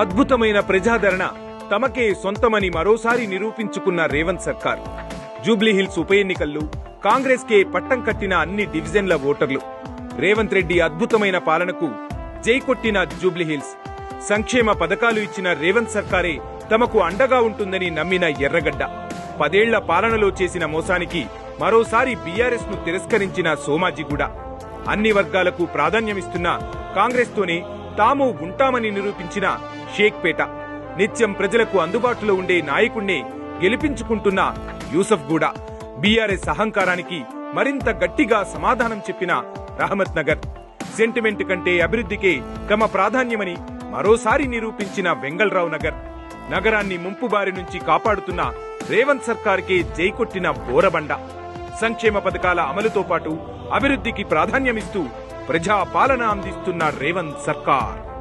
అద్భుతమైన ప్రజాదరణ తమకే సొంతమని మరోసారి నిరూపించుకున్న రేవంత్ సర్కార్. జూబ్లీహిల్స్ ఉప ఎన్నికల్లో కాంగ్రెస్ కే పట్టం కట్టిన అన్ని డివిజన్ల ఓటర్లు. రేవంత్ రెడ్డి అద్భుతమైన పాలనకు జై కొట్టిన జూబ్లీహిల్స్ సంక్షేమ పథకాలు ఇచ్చిన రేవంత్ సర్కారే తమకు అండగా ఉంటుందని నమ్మిన ఎర్రగడ్డ. పదేళ్ళ పాలనలో చేసిన మోసానికి మరోసారి బీఆర్ఎస్ను తిరస్కరించిన సోమాజిగూడ అన్ని వర్గాలకు ప్రాధాన్యమిస్తున్న కాంగ్రెస్ తోనే తాము ఉంటామని నిరూపించిన షేక్పేట నిత్యం ప్రజలకు అందుబాటులో ఉండే నాయకుణ్ణే గెలిపించుకుంటున్న యూసఫ్ గూడ. బీఆర్ఎస్ అహంకారానికి మరింత గట్టిగా సమాధానం చెప్పిన రహమత్ నగర్. సెంటిమెంట్ కంటే అభివృద్ధికే తమ ప్రాధాన్యమని మరోసారి నిరూపించిన వెంగళరావు నగర్. నగరాన్ని ముంపుబారి నుంచి కాపాడుతున్న రేవంత్ సర్కార్కే జై కొట్టిన బోరబండ. సంక్షేమ పథకాల అమలుతో పాటు అభివృద్ధికి ప్రాధాన్యమిస్తూ ప్రజా పాలన అందిస్తున్న రేవంత్ సర్కార్.